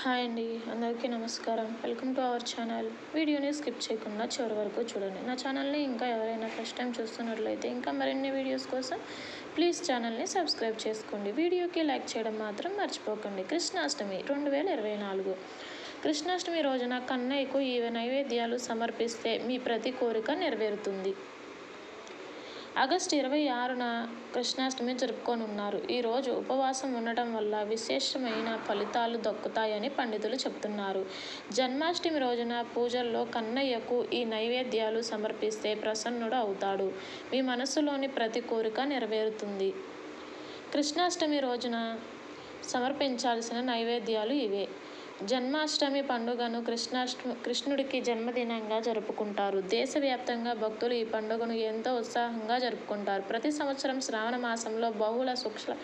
Hi అండి అందరికీ నమస్కారం. Welcome to our channel. వీడియోని స్కిప్ చేయకుండా చివరి వరకు చూడండి. నా ఛానల్ని ఇంకా ఎవరైనా ఫస్ట్ టైం చూస్తున్నట్లయితే ఇంకా మరిన్ని వీడియోస్ కోసం ప్లీజ్ ఛానల్ని సబ్స్క్రైబ్ చేసుకోండి. వీడియోకి లైక్ చేయడం మాత్రం మర్చిపోకండి. కృష్ణాష్టమి రెండు వేల ఇరవై నాలుగు. కృష్ణాష్టమి రోజున కన్నయ్యకు ఈ నైవేద్యాలు సమర్పిస్తే మీ ప్రతి కోరిక నెరవేరుతుంది. ఆగస్టు ఇరవై ఆరున కృష్ణాష్టమి జరుపుకోనున్నారు. ఈరోజు ఉపవాసం ఉండటం వల్ల విశేషమైన ఫలితాలు దక్కుతాయని పండితులు చెబుతున్నారు. జన్మాష్టమి రోజున పూజల్లో కన్నయ్యకు ఈ నైవేద్యాలు సమర్పిస్తే ప్రసన్నుడు అవుతాడు. మీ మనసులోని ప్రతి కోరిక నెరవేరుతుంది. కృష్ణాష్టమి రోజున సమర్పించాల్సిన నైవేద్యాలు ఇవే. జన్మాష్టమి పండుగను కృష్ణాష్టమి కృష్ణుడికి జన్మదినంగా జరుపుకుంటారు. దేశవ్యాప్తంగా భక్తులు ఈ పండుగను ఎంతో ఉత్సాహంగా జరుపుకుంటారు. ప్రతి సంవత్సరం శ్రావణ మాసంలో బహుళ శుక్ల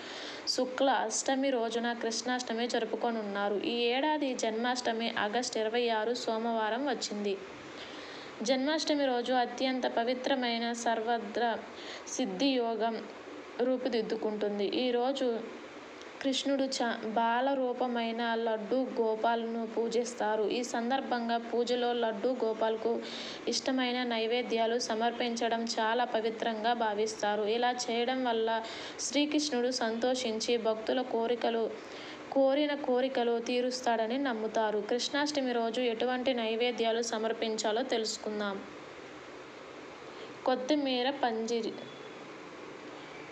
శుక్ల అష్టమి రోజున కృష్ణాష్టమి జరుపుకొనున్నారు. ఈ ఏడాది జన్మాష్టమి ఆగస్టు ఇరవై ఆరు సోమవారం వచ్చింది. జన్మాష్టమి రోజు అత్యంత పవిత్రమైన సర్వద్ర సిద్ధి యోగం రూపుదిద్దుకుంటుంది. ఈరోజు కృష్ణుడు చ బాల రూపమైన లడ్డు గోపాలను పూజిస్తారు. ఈ సందర్భంగా పూజలో లడ్డు గోపాల్కు ఇష్టమైన నైవేద్యాలు సమర్పించడం చాలా పవిత్రంగా భావిస్తారు. ఇలా చేయడం వల్ల శ్రీకృష్ణుడు సంతోషించి భక్తుల కోరికలు కోరిన కోరికలు తీరుస్తాడని నమ్ముతారు. కృష్ణాష్టమి రోజు ఎటువంటి నైవేద్యాలు సమర్పించాలో తెలుసుకుందాం. కొత్తిమీర పంజిరి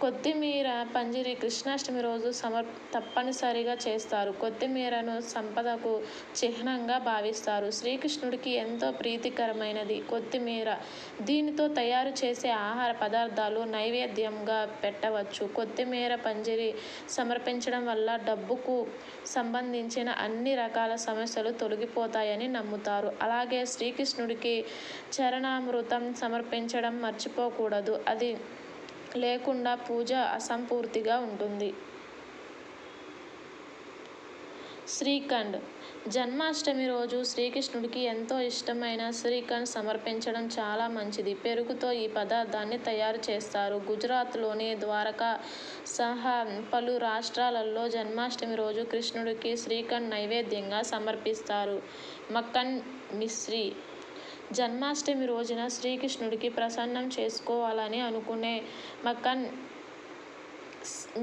కొత్తిమీర పంజిరి కృష్ణాష్టమి రోజు సమర్ తప్పనిసరిగా చేస్తారు. కొత్తిమీరను సంపదకు చిహ్నంగా భావిస్తారు. శ్రీకృష్ణుడికి ఎంతో ప్రీతికరమైనది కొత్తిమీర. దీనితో తయారు చేసే ఆహార పదార్థాలు నైవేద్యంగా పెట్టవచ్చు. కొత్తిమీర పంజిరి సమర్పించడం వల్ల డబ్బుకు సంబంధించిన అన్ని రకాల సమస్యలు తొలగిపోతాయని నమ్ముతారు. అలాగే శ్రీకృష్ణుడికి చరణామృతం సమర్పించడం మర్చిపోకూడదు. అది లేకుండా పూజ అసంపూర్తిగా ఉంటుంది. శ్రీఖండ్. జన్మాష్టమి రోజు శ్రీకృష్ణుడికి ఎంతో ఇష్టమైన శ్రీఖండ్ సమర్పించడం చాలా మంచిది. పెరుగుతో ఈ పదార్థాన్ని తయారు చేస్తారు. గుజరాత్లోని ద్వారకా సహా పలు రాష్ట్రాలలో జన్మాష్టమి రోజు కృష్ణుడికి శ్రీఖండ్ నైవేద్యంగా సమర్పిస్తారు. మక్కన్ మిశ్రీ. జన్మాష్టమి రోజున శ్రీకృష్ణుడికి ప్రసన్నం చేసుకోవాలని అనుకునే మకన్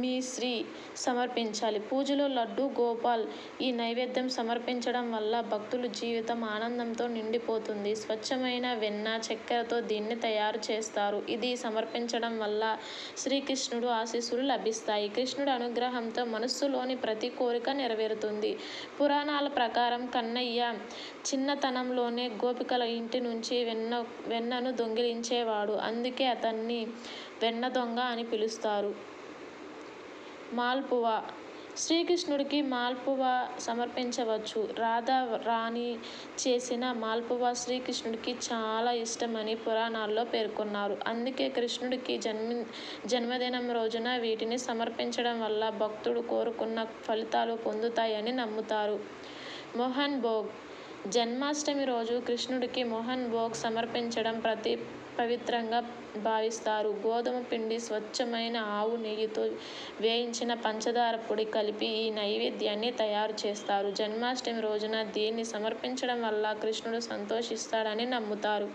మీ శ్రీ సమర్పించాలి. పూజలో లడ్డు గోపాల్ ఈ నైవేద్యం సమర్పించడం వల్ల భక్తుల జీవితం ఆనందంతో నిండిపోతుంది. స్వచ్ఛమైన వెన్న చక్కెరతో దీన్ని తయారు చేస్తారు. ఇది సమర్పించడం వల్ల శ్రీకృష్ణుడు ఆశీస్సులు లభిస్తాయి. కృష్ణుడు అనుగ్రహంతో మనస్సులోని ప్రతి కోరిక నెరవేరుతుంది. పురాణాల ప్రకారం కన్నయ్య చిన్నతనంలోనే గోపికల ఇంటి నుంచి వెన్న వెన్నను దొంగిలించేవాడు. అందుకే అతన్ని వెన్న దొంగ అని పిలుస్తారు. మాల్పువా. శ్రీకృష్ణుడికి మాల్పువా సమర్పించవచ్చు. రాధా రాణి చేసిన మాల్పువా శ్రీకృష్ణుడికి చాలా ఇష్టమని పురాణాల్లో పేర్కొన్నారు. అందుకే కృష్ణుడికి జన్మి జన్మదినం రోజున వీటిని సమర్పించడం వల్ల భక్తుడు కోరుకున్న ఫలితాలు పొందుతాయని నమ్ముతారు. మోహన్ భోగ్. జన్మాష్టమి రోజు కృష్ణుడికి మోహన్ భోగ్ సమర్పించడం ప్రతి పవిత్రంగా భావిస్తారు. గోధుమ పిండి స్వచ్ఛమైన ఆవు నెయ్యితో వేయించిన పంచదార పొడి కలిపి ఈ నైవేద్యాన్ని తయారు చేస్తారు. జన్మాష్టమి రోజున దీన్ని సమర్పించడం వల్ల కృష్ణుడు సంతోషిస్తాడని నమ్ముతారు.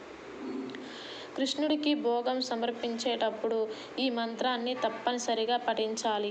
కృష్ణుడికి భోగం సమర్పించేటప్పుడు ఈ మంత్రాన్ని తప్పనిసరిగా పఠించాలి.